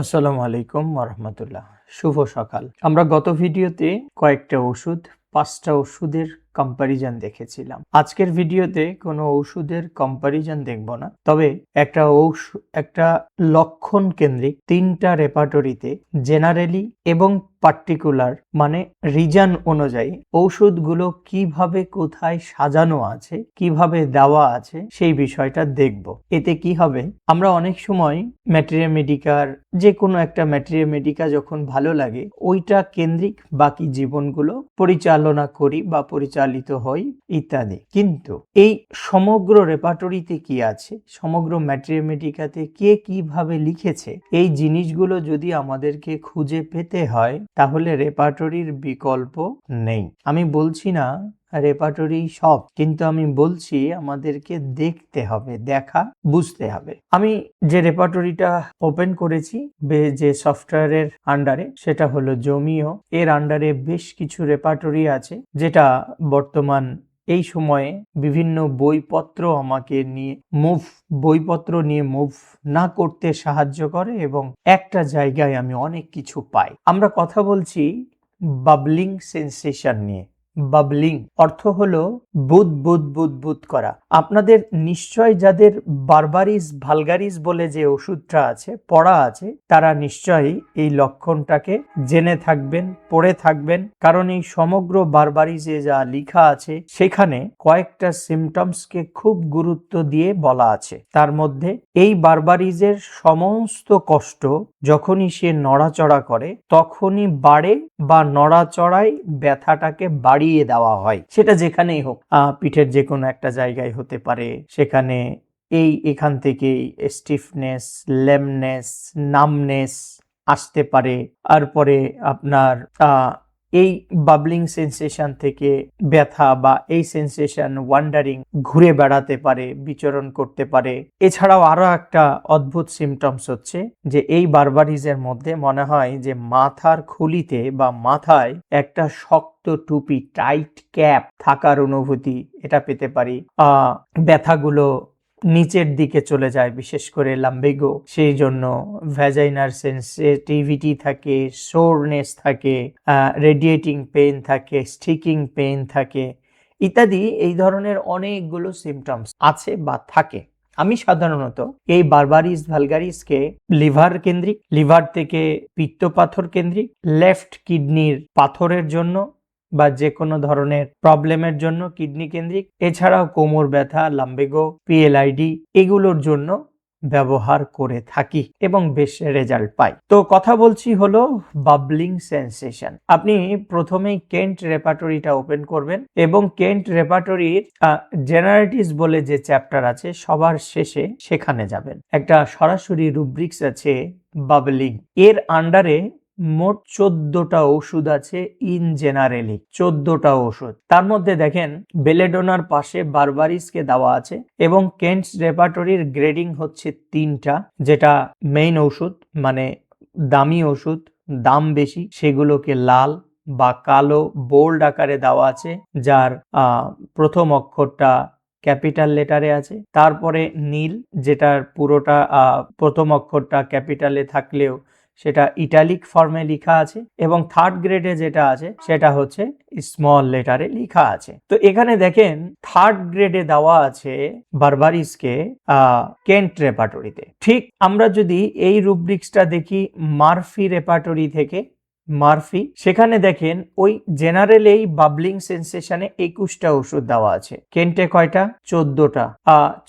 আসসালামু আলাইকুম রহমতুল্লাহ। শুভ সকাল। আমরা গত ভিডিওতে কয়েকটা ওষুধ, পাঁচটা ওষুধের কম্পারিজন দেখেছিলাম। আজকের ভিডিওতে কোনো ওষুধের কম্পারিজন দেখব না। তবে একটা একটা লক্ষণ কেন্দ্রিক তিনটা রেপাটরিতে জেনারেলি এবং পার্টিকুলার মানে রিজন অনুযায়ী, ঔষধগুলো কীভাবে কোথায় সাজানো আছে, কীভাবে দেওয়া আছে, সেই বিষয়টা দেখব। এতে কি হবে? আমরা অনেক সময় ম্যাটেরিয়া মেডিকার যে কোনো একটা ম্যাটেরিয়া মেডিকা যখন ভালো লাগে, ওইটা কেন্দ্রিক বাকি জীবনগুলো পরিচালনা করি বা পরিচালিত হই, ইত্যাদি। কিন্তু এই সমগ্র রেপার্টরিতে কি আছে, সমগ্র ম্যাটেরিয়া মেডিকাতে কে কীভাবে লিখেছে, এই জিনিসগুলো যদি আমাদেরকে খুঁজে পেতে হয় তাহলে রেপার্টরির বিকল্প নেই। আমি বলছি না রেপার্টরি সব, কিন্তু আমি বলছি আমাদেরকে দেখতে হবে, দেখা, বুঝতে হবে। আমি যে রেপার্টরিটা ওপেন করেছি যে সফটওয়্যারের আন্ডারে সেটা হলো জমিও এর আন্ডারে বেশ কিছু রেপার্টরি আছে, যেটা বর্তমান এই সময়ে বিভিন্ন বইপত্র আমাকে নিয়ে মুভ বইপত্র নিয়ে মুভ না করতে সাহায্য করে এবং একটা জায়গায় আমি অনেক কিছু পাই। আমরা কথা বলছি বাবলিং সেন্সেশন নিয়ে। বাবলিং, অর্থ হলো বুদ বুদ বুদ বুদ করা। আপনাদের নিশ্চয় যাদের বারবারিস, ভালগারিস বলে যে ওষুধটা আছে, পড়া আছে, তারা নিশ্চয়ই এই লক্ষণটাকে জেনে থাকবেন, পড়ে থাকবেন। কারণ এই সমগ্র বারবারিসে যা লেখা আছে, সেখানে কয়েকটা সিমটমসকে খুব গুরুত্ব দিয়ে বলা আছে। তার মধ্যে এই বারবারিজের সমস্ত কষ্ট যখনই সে নড়াচড়া করে, তখনই বাড়ে বা নড়াচড়ায় ব্যথাটাকে বাড়িয়ে দেওয়া হয়। সেটা যেখানেই হোক পিঠের যে কোনো একটা জায়গায় হতে পারে। সেখানে এই এখান থেকেই স্টিফনেস লেমনেস নামনেস আসতে পারে। তারপরে আপনার এই বাবলিং সেন্সেশন থেকে ব্যথা বা এই সেন্সেশন ওয়ান্ডারিং ঘুরে বেড়াতে পারে, বিচরণ করতে পারে। এছাড়াও আরও একটা অদ্ভুত সিমটমস হচ্ছে যে এই বারবারিজের মধ্যে মনে হয় যে মাথার খুলিতে বা মাথায় একটা শক্ত টুপি টাইট ক্যাপ থাকার অনুভূতি এটা পেতে পারি। আহ, ব্যথাগুলো নিচের দিকে চলে যায়, বিশেষ করে লাম্বেগো। সেই জন্য ভ্যাজাইনার সেন্সিটিভিটি থাকে সোরনেস থাকে রেডিয়েটিং পেন থাকে স্টিকিং পেন থাকে, ইত্যাদি এই ধরনের অনেকগুলো সিমটমস আছে বা থাকে। আমি সাধারণত এই বারবারিস ভালগারিসকে লিভার কেন্দ্রিক লিভার থেকে পিত্ত পাথর কেন্দ্রিক লেফট কিডনির পাথরের জন্য বা যে কোনো ধরনের প্রবলেমের জন্য কিডনি কেন্দ্রিক, এছাড়াও কোমর ব্যথা, লাম্বেগো পিএলআইডি এগুলোর জন্য ব্যবহার করে থাকি এবং বেশ রেজাল্ট পাই। তো কথা বলছি হলো বাবলিং সেন্সেশন। আপনি প্রথমেই কেন্ট রেপার্টরিটা ওপেন করবেন এবং কেন্ট রেপার্টরির জেনারেটিস বলে যে চ্যাপ্টার আছে সবার শেষে সেখানে যাবেন। একটা সরাসরি রুব্রিক্স আছে বাবলিং। এর আন্ডারে মোট চোদ্দটা ওষুধ আছে ইন জেনারেলি চোদ্দটা ওষুধ। তার মধ্যে দেখেন বেলেডোনার পাশে বারবারিসকে দেওয়া আছে এবং কেন্টস রেপার্টরির গ্রেডিং হচ্ছে তিনটা, যেটা মেইন ওষুধ মানে দামি ওষুধ, দাম বেশি, সেগুলোকে লাল বা কালো বোল্ড আকারে দেওয়া আছে, যার প্রথম অক্ষরটা ক্যাপিটাল লেটারে আছে। তারপরে নীল, যেটার পুরোটা প্রথম অক্ষরটা ক্যাপিটালে থাকলেও সেটা ইটালিক ফর্মে লেখা আছে এবং থার্ড গ্রেডে যেটা আছে সেটা হচ্ছে স্মল লেটারে লেখা আছে। তো এখানে দেখেন থার্ড গ্রেডে দেওয়া আছে বারবারিসকে কেন্ট রেপাটরিতে ঠিক আমরা যদি এই রুব্রিক্সটা দেখি মার্ফি রেপাটরি থেকে মার্ফি, সেখানে দেখেন ওই জেনারেল এই বাবলিং সেন্সেশনে একুশটা ওষুধ দেওয়া আছে। কেন্টে কয়টা? চোদ্দটা।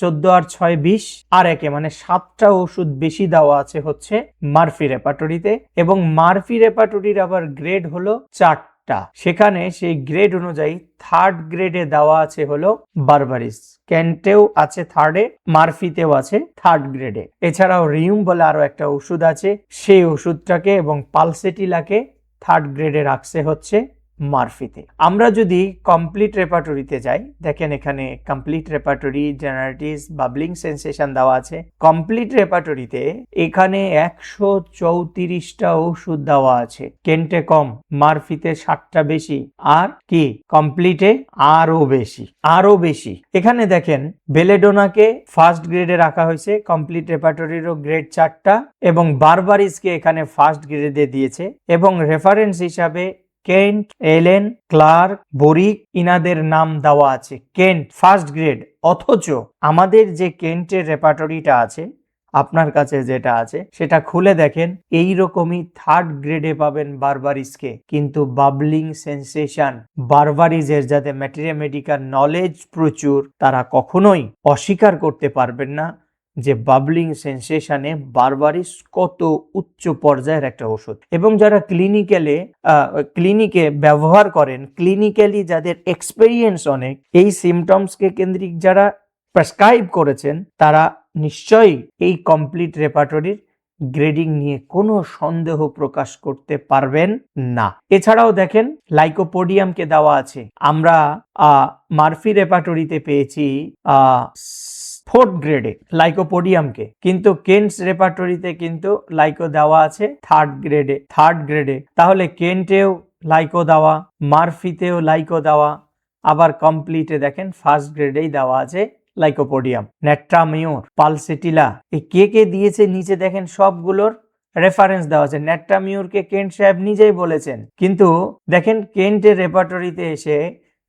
চোদ্দ আর ছয় বিশ, আর একে মানে সাতটা ওষুধ বেশি দেওয়া আছে হচ্ছে মার্ফি রেপাটরিতে এবং মার্ফি রেপাটরির আবার গ্রেড হলো চারটা। সেখানে সেই গ্রেড অনুযায়ী থার্ড গ্রেডে দেওয়া আছে হলো বারবারিস ক্যান্টেও আছে থার্ডে মারফিতেও আছে থার্ড গ্রেডে এছাড়াও রিউম বলে আরও একটা ওষুধ আছে। সেই ওষুধটাকে এবং পালসেটিলাকে থার্ড গ্রেডে রাখছে হচ্ছে মারফিতে। আমরা যদি কমপ্লিট রেপার্টরিতে যাই, দেখেন এখানে complete repertory generalities bubbling sensation দেওয়া আছে। কমপ্লিট রেপার্টরিতে এখানে একশো চৌত্রিশটা ওষুধ দেওয়া আছে। কেন্টে কম মারফিতে ষাটটা বেশি। আর কি? কমপ্লিটে আরও বেশি। আরও বেশি। এখানে দেখেন বেলেডোনাকে ফার্স্ট গ্রেডে রাখা হয়েছে। কমপ্লিট রেপার্টরিরও গ্রেড চারটা এবং বারবারিসকে এখানে ফার্স্ট গ্রেডে দিয়েছে। এবং রেফারেন্স হিসাবে কেন্ট, এলেন, ক্লার্ক, বরিক ইনাদের নাম দেওয়া আছে। Kent, first grade. অথচ আমাদের যে কেন্টের রেপার্টরিটা আছে, আপনার কাছে যেটা আছে, সেটা খুলে দেখেন এই রকমই থার্ড গ্রেডে পাবেন বারবারিসকে। কিন্তু বাবলিং সেন্সেশন বারবারিজের যাতে ম্যাটেরিয়া ম্যাটেরিয়ামেটিক্যাল নলেজ প্রচুর, তারা কখনোই অস্বীকার করতে পারবেন না। যে বাবলিং সেন্সেশনে বারবারিস কত উচ্চ পর্যায়ের একটা ওষুধ। এবং যারা ক্লিনিক্যালে ক্লিনিকে ব্যবহার করেন ক্লিনিক্যালি যাদের এক্সপেরিয়েন্স অনেক, এই সিমটমসকে কেন্দ্রিক যারা প্রেসক্রাইব করেছেন, তারা নিশ্চয়ই এই কমপ্লিট রেপার্টরির গ্রেডিং নিয়ে কোনো সন্দেহ প্রকাশ করতে পারবেন না। এছাড়াও দেখেন লাইকোপোডিয়ামকে দেওয়া আছে। আমরা মার্ফি রেপার্টরিতে পেয়েছি ফোর্থ গ্রেডে, লাইকোপোডিয়ামকে। কিন্তু কেন্টস রেপার্টরিতে কিন্তু লাইকো দেওয়া আছে থার্ড গ্রেডে থার্ড গ্রেডে। তাহলে কেন্টেও লাইকো দেওয়া, মার্ফিতেও লাইকো দেওয়া, আবার কমপ্লিটে দেখেন ফার্স্ট গ্রেডেই দেওয়া আছে লাইকোপোডিয়াম। নেট্রামিওর, পালসেটিলা এই কে কে দিয়েছে নিচে দেখেন সবগুলোর রেফারেন্স দেওয়া আছে। নেট্রামিউরকে কেন্ট সাহেব নিজেই বলেছেন। কিন্তু দেখেন কেন্টের রেপার্টরিতে এসে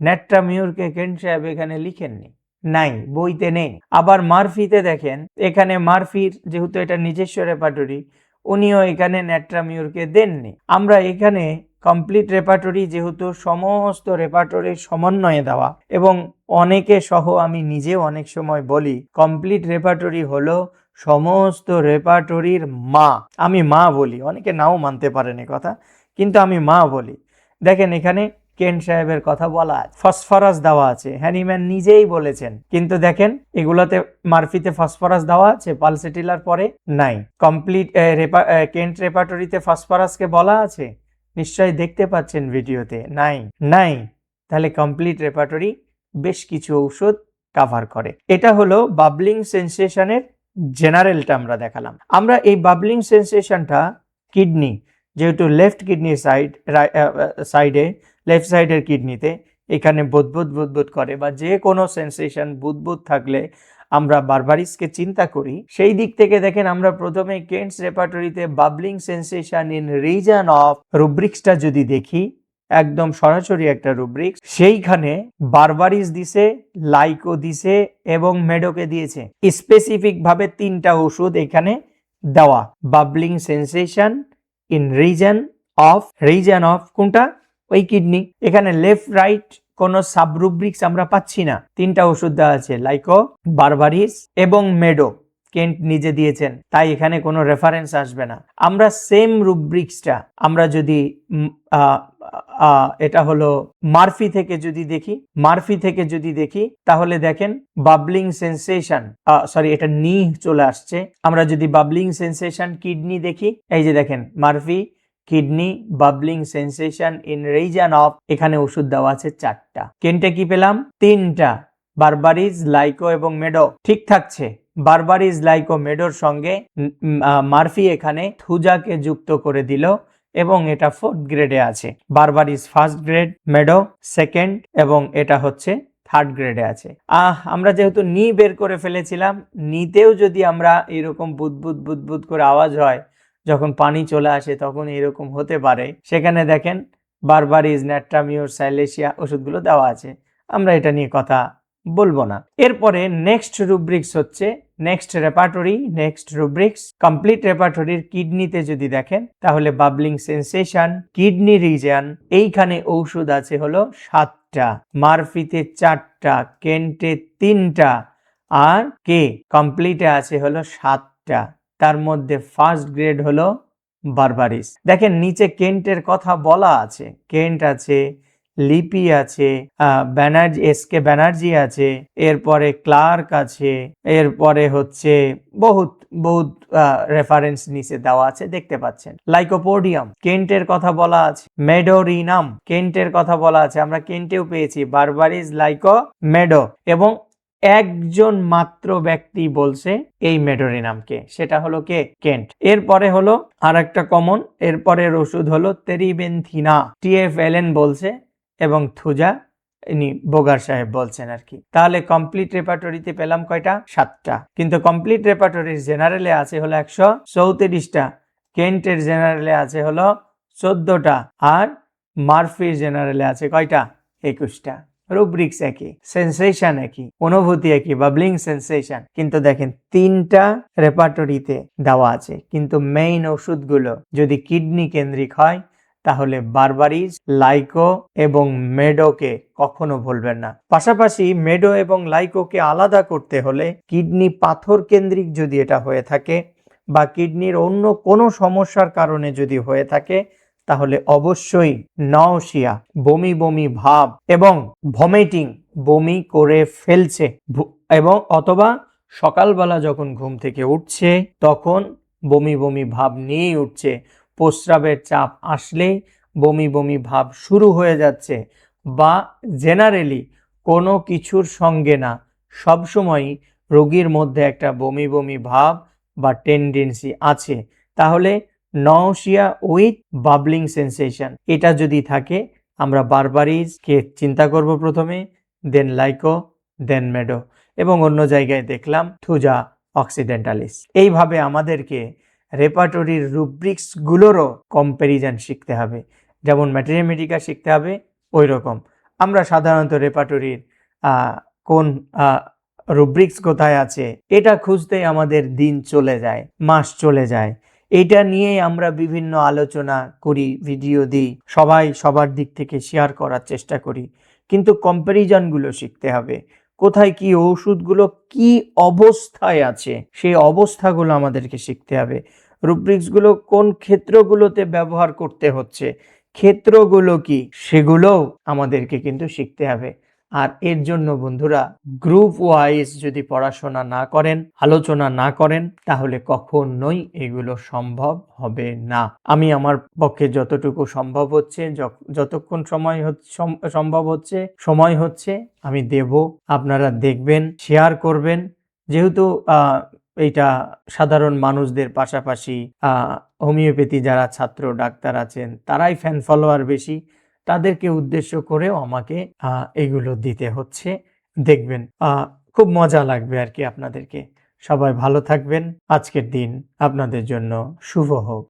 নেট্রামিউরকে কেন্ট সাহেব এখানে লিখেননি। নাই, বইতে নেই। আবার মারফিতে দেখেন, এখানে মারফির যেহেতু এটা নিজস্ব রেপাটরি উনিও এখানে নেট্রামিউরকে দেননি। আমরা এখানে কমপ্লিট রেপার্টরি যেহেতু সমস্ত রেপার্টরির সমন্বয়ে দেওয়া এবং অনেকে সহ আমি নিজেও অনেক সময় বলি কমপ্লিট রেপাটরি হলো সমস্ত রেপার্টরির মা। আমি মা বলি, অনেকে নাও মানতে পারেন কথা, কিন্তু আমি মা বলি। দেখেন এখানে কেন্ট সাহেবের কথা বলা, ফসফরাস দেওয়া আছে। হ্যানিম্যান নিজেই বলেছেন। কিন্তু দেখেন, এগুলোতে মারফিতে ফসফরাস দেওয়া আছে, পালসেটিলার পরে নাই। কমপ্লিট কেন্ট রেপার্টরিতে ফসফরাসকে বলা আছে। নিশ্চয়ই দেখতে পাচ্ছেন ভিডিওতে। নাই নাই। তাহলে কমপ্লিট রেপার্টরি বেশ কিছু ঔষধ কাভার করে। এটা হলো বাবলিং সেন্সেশনের জেনারেলটা আমরা দেখালাম। আমরা এই বাবলিং সেন্সেশনটা কিডনি যেহেতু লেফট কিডনির সাইড সাইডে লেফট সাইডের কিডনিতে এখানে বুদবুদ বুদবুদ করে বা যে কোনো সেন্সেশন বুদবুদ থাকলে আমরা বারবারিসকে চিন্তা করি। সেই দিক থেকে দেখেন আমরা প্রথমে Kent's রেপার্টরিতে bubbling sensation in region of রুব্রিক্সটা যদি দেখি, একদম সরাসরি একটা রুব্রিক্স সেইখানে বারবারিস দিছে লাইকো দিছে এবং মেডোকে দিয়েছে। স্পেসিফিক ভাবে তিনটা ওষুধ এখানে দেওয়া। Bubbling sensation in region of region of কোনটা? ওই কিডনি এখানে লেফট রাইট কোন সাবরুব্রিক্স আমরা পাচ্ছি না। তিনটা ওষুধ দেওয়া আছে লাইকো বারবারিস এবং মেডো কেন্ট নিজে দিয়েছেন, তাই এখানে কোনো রেফারেন্স আসবে না। আমরা সেম রুব্রিক্সটা আমরা যদি এটা হলো মারফি থেকে যদি দেখি, মারফি থেকে যদি দেখি, তাহলে দেখেন বাবলিং সেন্সেশন সরি এটা নি চলে আসছে। আমরা যদি বাবলিং সেন্সেশন কিডনি দেখি, এই যে দেখেন Murphy kidney bubbling sensation in region of এখানে ওষুধ দেওয়া আছে চারটা। কেনটে কি পেলাম? তিনটা। বারবারিজ লাইকো এবং মেডো ঠিক থাকছে। বারবারিজ লাইকো মেডোর সঙ্গে মারফি এখানে থুজাকে যুক্ত করে দিল। এবং এটা ফোর্থ গ্রেডে আছে। বারবার ইজ ফার্স্ট গ্রেড মেডো সেকেন্ড এবং এটা হচ্ছে থার্ড গ্রেডে আছে। আহ, আমরা যেহেতু নি বের করে ফেলেছিলাম, নিতেও যদি আমরা এরকম বুদবুদ বুদবুদ করে আওয়াজ হয়, যখন পানি চলে আসে তখন এরকম হতে পারে। সেখানে দেখেন বারবার ইজ ন্যাট্রামিওর সাইলেশিয়া ওষুধগুলো দেওয়া আছে। আমরা এটা নিয়ে কথা বলব না। এরপরে নেক্সট রুব্রিক্স হচ্ছে next repertory next rubrics complete রেপার্টরির কিডনিতে যদি দেখেন, তাহলে বাবলিং সেন্সেশন কিডনি রিজন এইখানে ঔষধ আছে হলো সাতটা, মারফিতে চারটা, কেন্টে তিনটা, আর কে? কমপ্লিটে আছে হলো সাতটা। তার মধ্যে ফার্স্ট গ্রেড হলো বারবারিস দেখেন, নিচে কেন্টের কথা বলা আছে। কেন্ট আছে লিপি আছে ব্যানার্জি, এস কে ব্যানার্জি আছে, এরপরে ক্লার্ক আছে, এরপরে হচ্ছে বহুত বহুত রেফারেন্স নিচে দেওয়া আছে, দেখতে পাচ্ছেন। লাইকোপোডিয়াম কেন্টের কথা বলা আছে। মেডোরিনাম কেন্টের কথা বলা আছে। আমরা কেন্টেও পেয়েছি। বারবারিজ লাইকো মেডো এবং একজন মাত্র ব্যক্তি বলছে এই মেডোরিনামকে সেটা হলো কে? কেন্ট এরপরে হলো আর একটা কমন এরপরের ওষুধ হলো তেরিবেনথিনা টিএফ এলেন বলছে। এবং থুজা, ইনি বোগার সাহেব বলছেন আর কি। তাহলে কমপ্লিট রেপার্টরিতে পেলাম কয়টা? সাতটা। কিন্তু কমপ্লিট রেপার্টরির জেনারেলে আছে হলো একশো চৌত্রিশটা কেন্টের জেনারেলে আছে হলো চোদ্দটা, আর মার্ফির জেনারেলে আছে কয়টা? একুশটা। রুব্রিক্স একই সেন্সেশন একই, অনুভূতি একই বাবলিং সেন্সেশন কিন্তু দেখেন, তিনটা রেপার্টরিতে দেওয়া আছে। কিন্তু মেইন ওষুধগুলো যদি কিডনি কেন্দ্রিক হয় তাহলে বারবারিজ লাইকো এবং মেডোকে কখনো ভুলবেন না। পাশাপাশি মেডো এবং লাইকোকে আলাদা করতে হলে কিডনি পাথর কেন্দ্রিক যদি এটা হয়ে থাকে বা কিডনির অন্য কোনো সমস্যার কারণে যদি হয়ে থাকে, তাহলে অবশ্যই নওশিয়া বমি বমি ভাব এবং ভমিটিং বমি করে ফেলছে। এবং অথবা সকালবেলা যখন ঘুম থেকে উঠছে, তখন বমি বমি ভাব নিয়েই উঠছে। প্রস্রাবের চাপ আসলেই বমি বমি ভাব শুরু হয়ে যাচ্ছে বা জেনারেলি কোনো কিছুর সঙ্গে না। সবসময়ই রোগীর মধ্যে একটা বমি বমি ভাব বা টেন্ডেন্সি আছে। তাহলে নওশিয়া উইথ বাবলিং সেন্সেশন এটা যদি থাকে, আমরা বারবারিজকে চিন্তা করব প্রথমে দেন লাইকো দেন মেডো এবং অন্য জায়গায় দেখলাম থুজা অক্সিডেন্টালিস এইভাবে আমাদেরকে রেপার্টরির রুব্রিক্সগুলোরও কম্প্যারিজন শিখতে হবে। যেমন ম্যাটেরিয়ামেটিকা শিখতে হবে ওই রকম আমরা সাধারণত রেপার্টরির কোন রুব্রিক্স কোথায় আছে, এটা খুঁজতে আমাদের দিন চলে যায়, মাস চলে যায়। এটা নিয়েই আমরা বিভিন্ন আলোচনা করি ভিডিও দিই, সবাই সবার দিক থেকে শেয়ার করার চেষ্টা করি। কিন্তু কম্প্যারিজনগুলো শিখতে হবে। কোথায় কি ওষুধগুলো কি অবস্থায় আছে? সেই অবস্থাগুলো আমাদেরকে শিখতে হবে। রুব্রিক্সগুলো কোন ক্ষেত্রগুলোতে ব্যবহার করতে হচ্ছে? ক্ষেত্রগুলো কি? সেগুলোও আমাদেরকে কিন্তু শিখতে হবে। আর এর জন্য বন্ধুরা গ্রুপ ওয়াইজ যদি পড়াশোনা না করেন, আলোচনা না করেন, তাহলে কখনোই এগুলো সম্ভব হবে না। আমি আমার পক্ষে যতটুকু সম্ভব হচ্ছে যতক্ষণ সময় সম্ভব হচ্ছে, সময় হচ্ছে, আমি দেব। আপনারা দেখবেন শেয়ার করবেন। যেহেতু এইটা সাধারণ মানুষদের পাশাপাশি হোমিওপ্যাথি যারা ছাত্র, ডাক্তার আছেন, তারাই ফ্যান ফলোয়ার বেশি। তাদেরকে উদ্দেশ্য করেও আমাকে এগুলো দিতে হচ্ছে। দেখবেন খুব মজা লাগবে আর কি আপনাদেরকে। সবাই ভালো থাকবেন। আজকের দিন আপনাদের জন্য শুভ হোক।